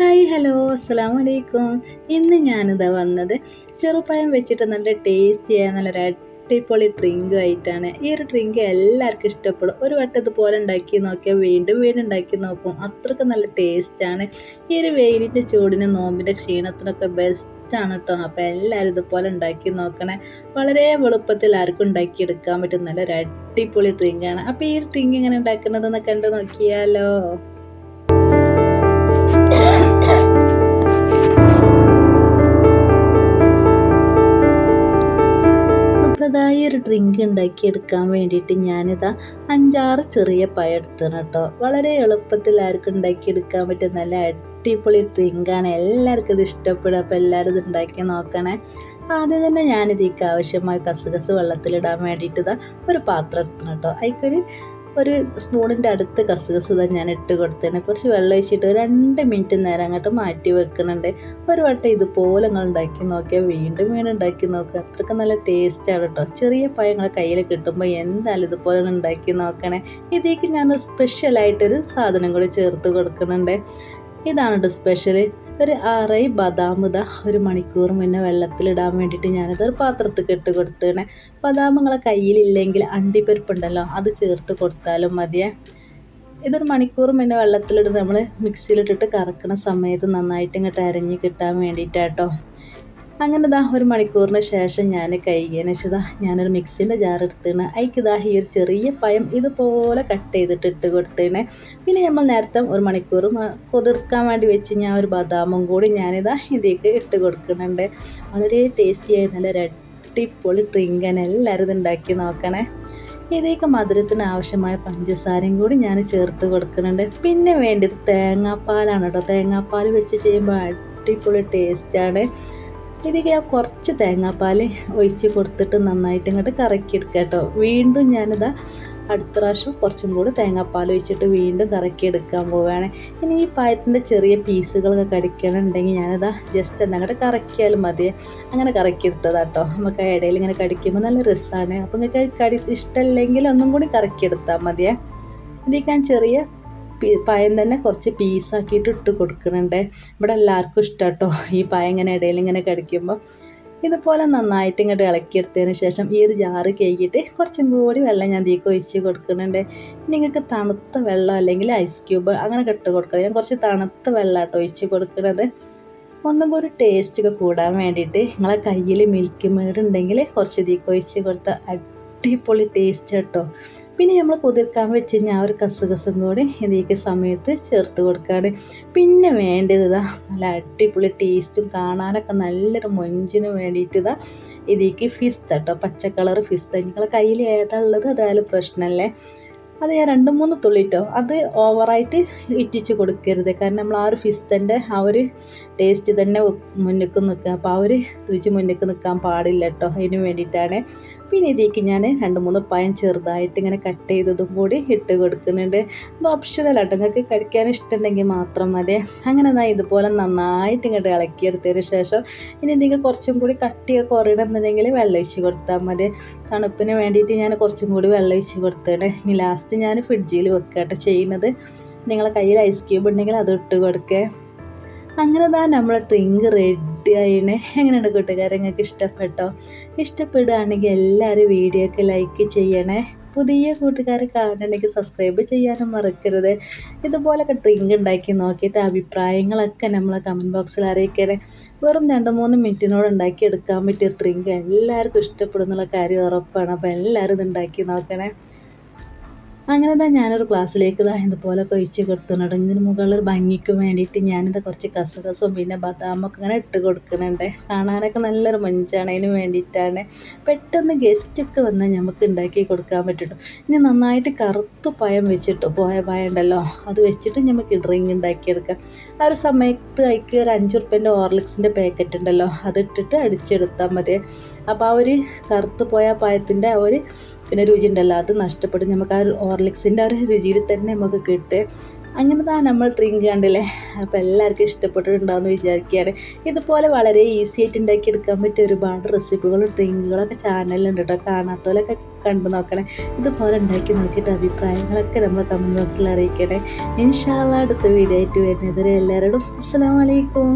Hi hello അസ്സാം വലൈക്കും ഇന്ന് ഞാനിതാ വന്നത് ചെറുപ്പഴം വെച്ചിട്ട് നല്ല ടേസ്റ്റ് ചെയ്യാൻ നല്ലൊരു അടിപൊളി ഡ്രിങ്ക് ആയിട്ടാണ്. ഈ ഒരു ഡ്രിങ്ക് എല്ലാവർക്കും ഇഷ്ടപ്പെടും. ഒരു വട്ടം ഇതുപോലെ ഉണ്ടാക്കി നോക്കിയാൽ വീണ്ടും വീണ്ടും ഉണ്ടാക്കി നോക്കും. അത്രയ്ക്ക് നല്ല ടേസ്റ്റാണ് ഈ ഒരു വെയിലിന്റെ ചൂടിന് നോമ്പിന്റെ ക്ഷീണത്തിനൊക്കെ ബെസ്റ്റാണ് കേട്ടോ അപ്പോൾ എല്ലാവരും ഇതുപോലെ ഉണ്ടാക്കി നോക്കണേ. വളരെ എളുപ്പത്തിൽ ആർക്കും ഉണ്ടാക്കിയെടുക്കാൻ പറ്റും നല്ലൊരു അടിപൊളി ഡ്രിങ്കാണ് അപ്പോൾ ഈ ഡ്രിങ്ക് എങ്ങനെ ഉണ്ടാക്കുന്നതെന്ന് കണ്ടു നോക്കിയാലോ. ഈ ഒരു ഡ്രിങ്ക് ഉണ്ടാക്കിയെടുക്കാൻ വേണ്ടിയിട്ട് ഞാനിതാ അഞ്ചാറ് ചെറിയ പഴം എടുത്താണ് കേട്ടോ. വളരെ എളുപ്പത്തിൽ ആർക്കും ഉണ്ടാക്കിയെടുക്കാൻ പറ്റും നല്ല അടിപൊളി ഡ്രിങ്കാണ് എല്ലാവർക്കും ഇത് ഇഷ്ടപ്പെടും. അപ്പോൾ എല്ലാവരും ഇത് ഉണ്ടാക്കി നോക്കണേ. ആദ്യം തന്നെ ഞാനിതിക്ക് ആവശ്യമായ കസുകസ് വെള്ളത്തിലിടാൻ വേണ്ടിയിട്ട് ഇതാ ഒരു പാത്രം എടുക്കണം കേട്ടോ. അതിക്കൊരു ഒരു സ്പൂണിന്റെ അടുത്ത് കസുകസ് തന്നെ ഞാൻ ഇട്ട് കൊടുത്തേനെ കുറച്ച് വെള്ളം ഒഴിച്ചിട്ട് രണ്ട് മിനിറ്റ് നേരം അങ്ങോട്ട് മാറ്റി വെക്കുന്നുണ്ട് ഒരു വട്ടം ഇതുപോലെ നിങ്ങൾ ഉണ്ടാക്കി നോക്കിയാൽ വീണ്ടും വീണ്ടും ഉണ്ടാക്കി നോക്കുക അത്രയ്ക്ക് നല്ല ടേസ്റ്റാണ് കേട്ടോ ചെറിയ പഴങ്ങൾ കയ്യിൽ കിട്ടുമ്പോൾ എന്തായാലും ഇതുപോലെ ഉണ്ടാക്കി നോക്കണേ. ഇതിലേക്ക് ഞാൻ സ്പെഷ്യലായിട്ടൊരു സാധനം കൂടി ചേർത്ത് കൊടുക്കുന്നുണ്ട് ഇതാണ് കേട്ടോ സ്പെഷ്യൽ ഒരു ആറൈ ബദാം ഇതാ ഒരു മണിക്കൂർ മുന്നേ വെള്ളത്തിലിടാൻ വേണ്ടിയിട്ട് ഞാനത് ഒരു പാത്രത്തിൽ ഇട്ട് കൊടുത്തേണേ ബദാം കയ്യിലില്ലെങ്കിൽ അണ്ടിപ്പരിപ്പുണ്ടല്ലോ അത് ചേർത്ത് കൊടുത്താലും മതിയേ. ഇതൊരു മണിക്കൂർ മുന്നേ വെള്ളത്തിലിട്ട് നമ്മൾ മിക്സിയിലിട്ടിട്ട് കറക്കണ സമയത്ത് നന്നായിട്ട് ഇങ്ങോട്ട് അരഞ്ഞ് കിട്ടാൻ വേണ്ടിയിട്ടാട്ടോ. അങ്ങനെ ഇതാ ഒരു മണിക്കൂറിന് ശേഷം ഞാൻ ഇതാ ഞാനൊരു മിക്സിന്റെ ജാർ എടുത്തിണ്. അതിക്കിതാ ഈ ഒരു ചെറിയ പയം ഇതുപോലെ കട്ട് ചെയ്തിട്ട് ഇട്ട് കൊടുത്തേണ്. പിന്നെ നമ്മൾ നേരത്തെ ഒരു മണിക്കൂർ കുതിർക്കാൻ വേണ്ടി വെച്ച് ഞാൻ ഒരു ബദാമും കൂടി ഞാനിതാ ഇതിലേക്ക് ഇട്ട് കൊടുക്കുന്നുണ്ട്. വളരെ ടേസ്റ്റി ആയി നല്ല രട്ടിപ്പൊളി ഡ്രിങ്ക് എല്ലാവരും ഇത് ഉണ്ടാക്കി നോക്കണേ. ഇതിലേക്ക് മധുരത്തിന് ആവശ്യമായ പഞ്ചസാരയും കൂടി ഞാൻ ചേർത്ത് കൊടുക്കുന്നുണ്ട്. പിന്നെ വേണ്ടത് തേങ്ങാപ്പാലാണ് കേട്ടോ. തേങ്ങാപ്പാൽ വെച്ച് ചെയ്യുമ്പോൾ അടിപൊളി ടേസ്റ്റാണ് ഇതിലേക്ക് ഞാൻ കുറച്ച് തേങ്ങാപ്പാൽ ഒഴിച്ച് കൊടുത്തിട്ട് നന്നായിട്ട് ഇങ്ങോട്ട് കറക്കിയെടുക്കുക കേട്ടോ. വീണ്ടും ഞാനിതാ അടുത്ത പ്രാവശ്യം കുറച്ചും കൂടി തേങ്ങാപ്പാൽ ഒഴിച്ചിട്ട് വീണ്ടും കറക്കി എടുക്കാൻ പോവുകയാണ്. ഇനി ഈ പായത്തിന്റെ ചെറിയ പീസുകളൊക്കെ കടിക്കണമെന്നുണ്ടെങ്കിൽ ഞാനിതാ ജസ്റ്റ് എന്നങ്ങോട്ട് കറക്കിയാലും മതി. അങ്ങനെ കറക്കിയെടുത്തതാട്ടോ നമുക്ക് ആ ഇടയിൽ ഇങ്ങനെ കടിക്കുമ്പോൾ നല്ല രസമാണ്. അപ്പോൾ നിങ്ങൾക്ക് കടി ഇഷ്ടമല്ലെങ്കിൽ ഒന്നും കൂടി കറക്കിയെടുത്താൽ മതിയേ. ഇതിലേക്ക് ഞാൻ ചെറിയ പഴം തന്നെ കുറച്ച് പീസാക്കിയിട്ട് ഇട്ട് കൊടുക്കുന്നുണ്ട്. ഇവിടെ എല്ലാവർക്കും ഇഷ്ടം കേട്ടോ ഈ പായം ഇങ്ങനെ ഇടയിൽ ഇങ്ങനെ കടിക്കുമ്പോൾ ഇതുപോലെ നന്നായിട്ട് ഇങ്ങോട്ട് ഇളക്കിയെടുത്തതിന് ശേഷം ഈ ഒരു ജാറ് കഴുകിയിട്ട് കുറച്ചും കൂടി വെള്ളം ഞാൻ തീക്ക് ഒഴിച്ച് കൊടുക്കുന്നുണ്ട്. നിങ്ങൾക്ക് തണുത്ത വെള്ളം അല്ലെങ്കിൽ ഐസ് ക്യൂബ് അങ്ങനെ ഇട്ട് കൊടുക്കണം. ഞാൻ കുറച്ച് തണുത്ത വെള്ളം കേട്ടോ ഒഴിച്ച് കൊടുക്കുന്നത്. ഒന്നും കൂടി ടേസ്റ്റ് ഒക്കെ കൂടാൻ വേണ്ടിയിട്ട് നിങ്ങളെ കയ്യിൽ മിൽക്ക് മേഡ് ഉണ്ടെങ്കിൽ കുറച്ച് തീക്ക് ഒഴിച്ച് കൊടുത്ത അടിപൊളി ടേസ്റ്റ് കേട്ടോ പിന്നെ നമ്മൾ കുതിർക്കാൻ വെച്ച് കഴിഞ്ഞാൽ ആ ഒരു കസുകസും കൂടി ഇതിലേക്ക് സമയത്ത് ചേർത്ത് കൊടുക്കുകയാണ് പിന്നെ വേണ്ടത് ഇതാ നല്ല അടിപൊളി ടേസ്റ്റും കാണാനൊക്കെ നല്ലൊരു മൊഞ്ചിന് വേണ്ടിയിട്ട് ഇതാ ഇതിലേക്ക് ഫിസ്ത കേട്ടോ പച്ച കളർ ഫിസ്ത നിങ്ങളെ കയ്യിൽ ഏതാ ഉള്ളത് അതായാലും പ്രശ്നമല്ലേ. അത് ഞാൻ രണ്ട് മൂന്ന് തുള്ളിട്ടോ അത് ഓവറായിട്ട് ഇറ്റിച്ച് കൊടുക്കരുത്. കാരണം നമ്മൾ ആ ഒരു ഫിസ്തന്റെ ആ ഒരു ടേസ്റ്റ് തന്നെ മുന്നിക്ക് നിൽക്കുക. അപ്പോൾ ആ ഒരു രുചി മുന്നിക്ക് നിൽക്കാൻ പാടില്ല കേട്ടോ അതിന് വേണ്ടിയിട്ടാണ് പിന്നെ ഇതിലേക്ക് ഞാൻ രണ്ട് മൂന്ന് പഴം ചെറുതായിട്ട് ഇങ്ങനെ കട്ട് ചെയ്തതും കൂടി ഇട്ട് കൊടുക്കുന്നുണ്ട്. ഇത് ഓപ്ഷണലാട്ടോ നിങ്ങൾക്ക് കഴിക്കാൻ ഇഷ്ടമുണ്ടെങ്കിൽ മാത്രം മതി. അങ്ങനെ ഞാൻ ഇതുപോലെ നന്നായിട്ട് ഇങ്ങോട്ട് ഇളക്കിയെടുത്തതിന് ശേഷം ഇനി നിങ്ങൾക്ക് കുറച്ചും കൂടി കട്ടിയൊക്കെ കുറയണമെന്നുണ്ടെങ്കിൽ വെള്ളം ഒഴിച്ച് കൊടുത്താൽ മതി. തണുപ്പിന് വേണ്ടിയിട്ട് ഞാൻ കുറച്ചും കൂടി വെള്ളം ഒഴിച്ച് കൊടുത്തേണ് ഇനി ലാസ്റ്റ് ഞാൻ ഫ്രിഡ്ജിൽ വെക്കട്ടെ ചെയ്യുന്നത്. നിങ്ങളെ കയ്യിൽ ഐസ് ക്യൂബ് ഉണ്ടെങ്കിൽ അത് ഇട്ട് കൊടുക്കേ. അങ്ങനെ താ നമ്മളെ ഡ്രിങ്ക് റെഡി ആയിണേ എങ്ങനെയുണ്ട് കൂട്ടുകാരെ? നിങ്ങൾക്ക് ഇഷ്ടപ്പെട്ടോ? ഇഷ്ടപ്പെടുകയാണെങ്കിൽ എല്ലാവരും വീഡിയോക്ക് ലൈക്ക് ചെയ്യണേ. പുതിയ കൂട്ടുകാരെ കാണണമെങ്കിൽ സബ്സ്ക്രൈബ് ചെയ്യാനും മറക്കരുത്. ഇതുപോലൊക്കെ ഡ്രിങ്ക് ഉണ്ടാക്കി നോക്കിയിട്ട് അഭിപ്രായങ്ങളൊക്കെ നമ്മളെ കമന്റ് ബോക്സിൽ അറിയിക്കണേ. വെറും രണ്ട് മൂന്ന് മിനിറ്റിനോട് ഉണ്ടാക്കി എടുക്കാൻ പറ്റിയ ഡ്രിങ്ക് എല്ലാവർക്കും ഇഷ്ടപ്പെടുന്നുള്ള കാര്യം ഉറപ്പാണ്. അപ്പോൾ എല്ലാവരും ഇത് ഉണ്ടാക്കി നോക്കണേ. അങ്ങനെ തന്നെ ഞാനൊരു ക്ലാസ്സിലേക്ക് ഇതാ ഇതുപോലെ കൊഴിച്ച് കൊടുക്കുന്നുണ്ട് ഇതിന് മുകളിൽ ഭംഗിക്ക് വേണ്ടിയിട്ട് ഞാനിത് കുറച്ച് കസുകസും പിന്നെ ബദാമൊക്കെ ഇങ്ങനെ ഇട്ട് കൊടുക്കുന്നുണ്ട്. കാണാനൊക്കെ നല്ലൊരു മഞ്ചാണ് അതിന് വേണ്ടിയിട്ടാണ്. പെട്ടെന്ന് ഗസ്റ്റൊക്കെ വന്നാൽ നമുക്ക് ഉണ്ടാക്കി കൊടുക്കാൻ പറ്റുള്ളൂ ഇനി നന്നായിട്ട് കറുത്ത് പയം വെച്ചിട്ട് പോയ പായ ഉണ്ടല്ലോ അത് വെച്ചിട്ട് നമുക്ക് ഡ്രിങ്ക് ഉണ്ടാക്കിയെടുക്കാം ആ ഒരു സമയത്ത് അതിക്ക് ഒരു അഞ്ച് റുപ്യന്റെ ഓർലിക്സിന്റെ പാക്കറ്റ് ഉണ്ടല്ലോ അതിട്ടിട്ട് അടിച്ചെടുത്താൽ മതി. അപ്പോൾ ആ ഒരു കറുത്ത് പോയ പഴത്തിന്റെ ആ ഒരു പിന്നെ രുചി ഉണ്ടല്ലോ അത് നഷ്ടപ്പെടും. നമുക്ക് ആ ഓർലിക്സിന്റെ ആ ഒരു രുചിയിൽ തന്നെ നമുക്ക് കിട്ടുക അങ്ങനെ താ നമ്മൾ ഡ്രിങ്ക് കണ്ടില്ലേ? അപ്പോൾ എല്ലാവർക്കും ഇഷ്ടപ്പെട്ടിട്ടുണ്ടാവുമെന്ന് വിചാരിക്കുകയാണ്. ഇതുപോലെ വളരെ ഈസി ആയിട്ട് ഉണ്ടാക്കിയെടുക്കാൻ പറ്റിയ ഒരുപാട് റെസിപ്പികളും ഡ്രിങ്കുകളൊക്കെ ചാനലിലുണ്ട് കേട്ടോ കാണാത്തവരൊക്കെ കണ്ടു നോക്കണേ. ഇതുപോലെ ഉണ്ടാക്കി നോക്കിയിട്ട് അഭിപ്രായങ്ങളൊക്കെ നമ്മൾ കമന്റ് ബോക്സിൽ അറിയിക്കണേ. ഇൻഷാല്ല അടുത്ത വീഡിയോ ആയിട്ട് വരുന്നതുവരെ എല്ലാവരോടും അസ്സാം വലൈക്കും